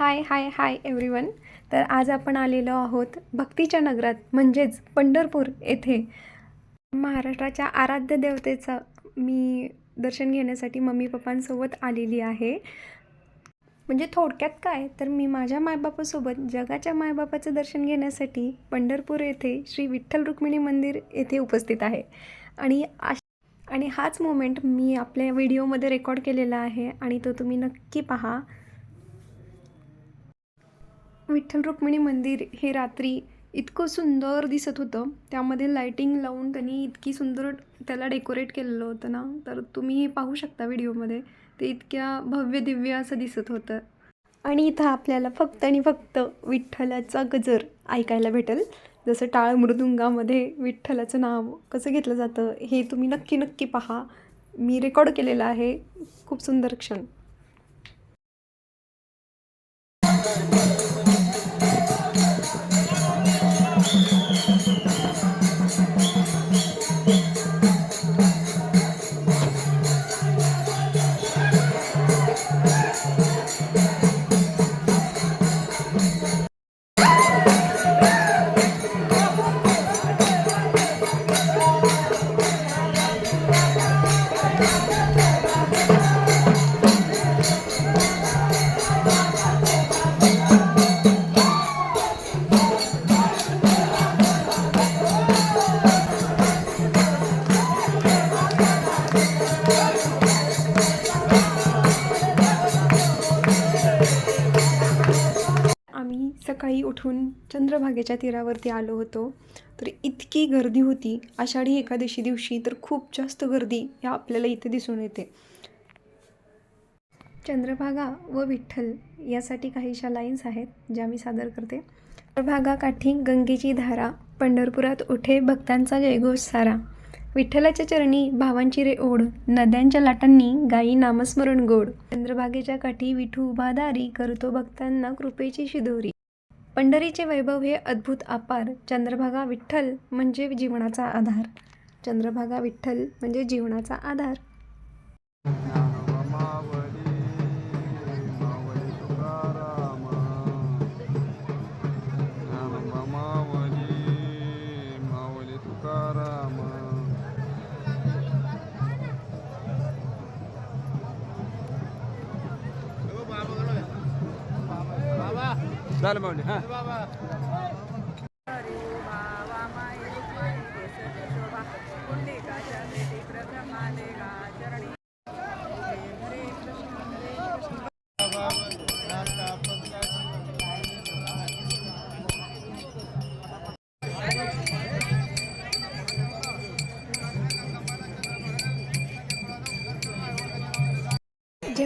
हाय हाय hi everyone तर आज आपण आलेलो आहोत भक्तीच्या नगरात म्हणजेच पंढरपूर येथे. महाराष्ट्राच्या आराध्य देवतेचं मी दर्शन घेण्यासाठी मम्मी पप्पांसोबत आलेली आहे. म्हणजे थोडक्यात काय? तर मी माझ्या मायबापासोबत जगाच्या मायबापाचं दर्शन घेण्यासाठी पंढरपूर येथे श्री विठ्ठल रुक्मिणी मंदिर येथे उपस्थित आहे. आणि आणि हाच मोमेंट मी आपल्या व्हिडिओमध्ये रेकॉर्ड केलेला आहे आणि तो तुम्ही नक्की पहा. विठ्ठल रुक्मिणी मंदिर हे रात्री इतकं सुंदर दिसत होतं. त्यामध्ये लाईटिंग लावून त्यांनी इतकी सुंदर त्याला डेकोरेट केलेलं होतं ना. तर तुम्ही पाहू शकता व्हिडिओमध्ये. ते इतक्या भव्य दिव्य असं दिसत होतं. आणि इथं आपल्याला फक्त आणि फक्त विठ्ठलाचा गजर ऐकायला भेटेल. जसं टाळ मृदुंगामध्ये विठ्ठलाचं नाव कसं घेतलं जातं हे तुम्ही नक्की नक्की पहा. मी रेकॉर्ड केलेलं आहे. खूप सुंदर क्षण. सकाळी उठून चंद्रभागेच्या तीरावरती आलो होतो. तर इतकी गर्दी होती. आषाढी एकादशी दिवशी तर खूप जास्त गर्दी या आपल्याला इथे दिसून येते. चंद्रभागा व विठ्ठल यासाठी काहीशा लाईन्स आहेत ज्या मी सादर करते. चंद्रभागा काठी गंगेची धारा पंढरपुरात उठे भक्तांचा जयघोष सारा. विठ्ठलाच्या चरणी भावांची रे ओढ नद्यांच्या लाटांनी गायी नामस्मरण गोड. चंद्रभागेच्या काठी विठू उभादारी करतो भक्तांना कृपेची शिदोरी. पंढरीचे वैभव हे अद्भुत अपार. चंद्रभागा विठ्ठल म्हणजे जीवनाचा आधार. चंद्रभागा विठ्ठल म्हणजे जीवनाचा आधार. झालं मावली हां.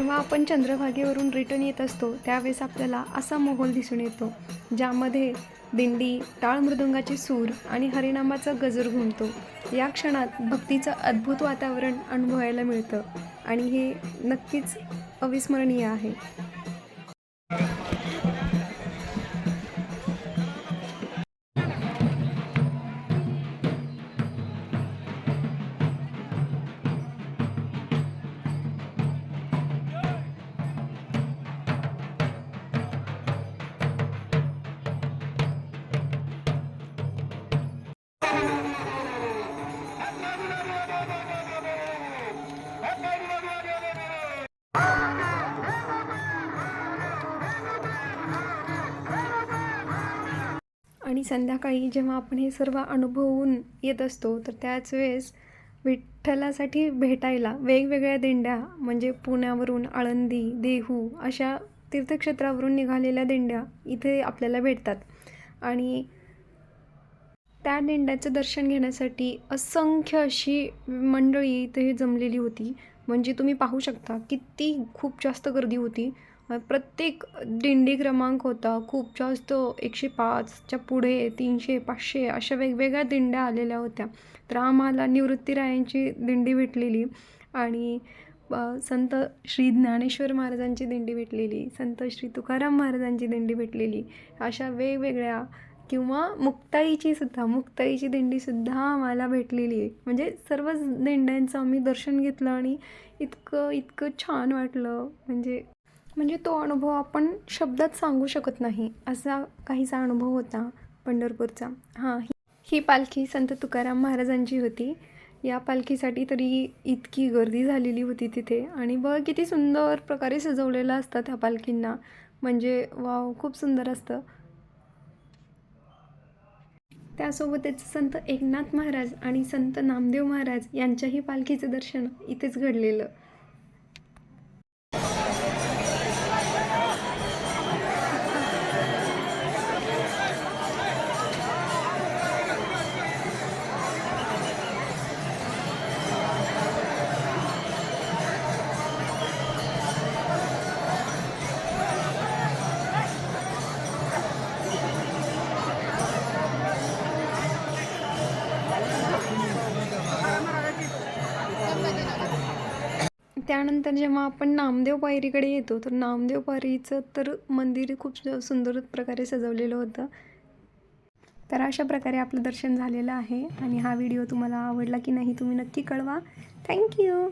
जेव्हा आपण चंद्रभागेवरून रिटर्न येत असतो त्यावेळेस आपल्याला असा माहोल दिसून येतो ज्यामध्ये दिंडी टाळमृदुंगाचे सूर आणि हरिनामाचा गजर घुमतो. या क्षणात भक्तीचं अद्भुत वातावरण अनुभवायला मिळतं आणि हे नक्कीच अविस्मरणीय आहे. संध्याकाळी जेव्हा आपण हे सर्व अनुभवून येत असतो तर त्याच वेळेस विठ्ठलासाठी भेटायला वेगवेगळ्या दिंड्या म्हणजे पुण्यावरून आळंदी देहू अशा तीर्थक्षेत्रावरून निघालेल्या दिंड्या इथे आपल्याला भेटतात. आणि त्या दिंड्याचं दर्शन घेण्यासाठी असंख्य अशी मंडळी इथे जमलेली होती. म्हणजे तुम्ही पाहू शकता किती खूप जास्त गर्दी होती. प्रत्येक दिंडी क्रमांक होता. खूप जास्त एकशे पाचच्या पुढे तीनशे पाचशे अशा वेगवेगळ्या दिंड्या आलेल्या होत्या. तर आम्हाला निवृत्तीरायांची दिंडी भेटलेली आणि संत श्री ज्ञानेश्वर महाराजांची दिंडी भेटलेली संत श्री तुकाराम महाराजांची दिंडी भेटलेली अशा वेगवेगळ्या किंवा मुक्ताईची सुद्धा मुक्ताईची दिंडीसुद्धा आम्हाला भेटलेली. आहे म्हणजे सर्वच दिंड्यांचं आम्ही दर्शन घेतलं आणि इतकं इतकं छान वाटलं. म्हणजे म्हणजे तो अनुभव आपण शब्दात सांगू शकत नाही असा काहीसा अनुभव होता पंढरपूरचा. हां ही ही पालखी संत तुकाराम महाराजांची होती. या पालखीसाठी तरी इतकी गर्दी झालेली होती तिथे आणि बघ किती सुंदर प्रकारे सजवलेलं असतं त्या पालखींना. म्हणजे वाव खूप सुंदर असतं. त्यासोबतच संत एकनाथ महाराज आणि संत नामदेव महाराज यांच्याही पालखीचं दर्शन इथेच घडलेलं. त्यानंतर जेव्हा आपण नामदेव पायरीकडे येतो तर नामदेव पायरीचं तर मंदिर खूप सुंदर प्रकारे सजवलेलं होतं. तर अशा प्रकारे आपलं दर्शन झालेलं आहे. आणि हा व्हिडिओ तुम्हाला आवडला की नाही तुम्ही नक्की कळवा. थँक्यू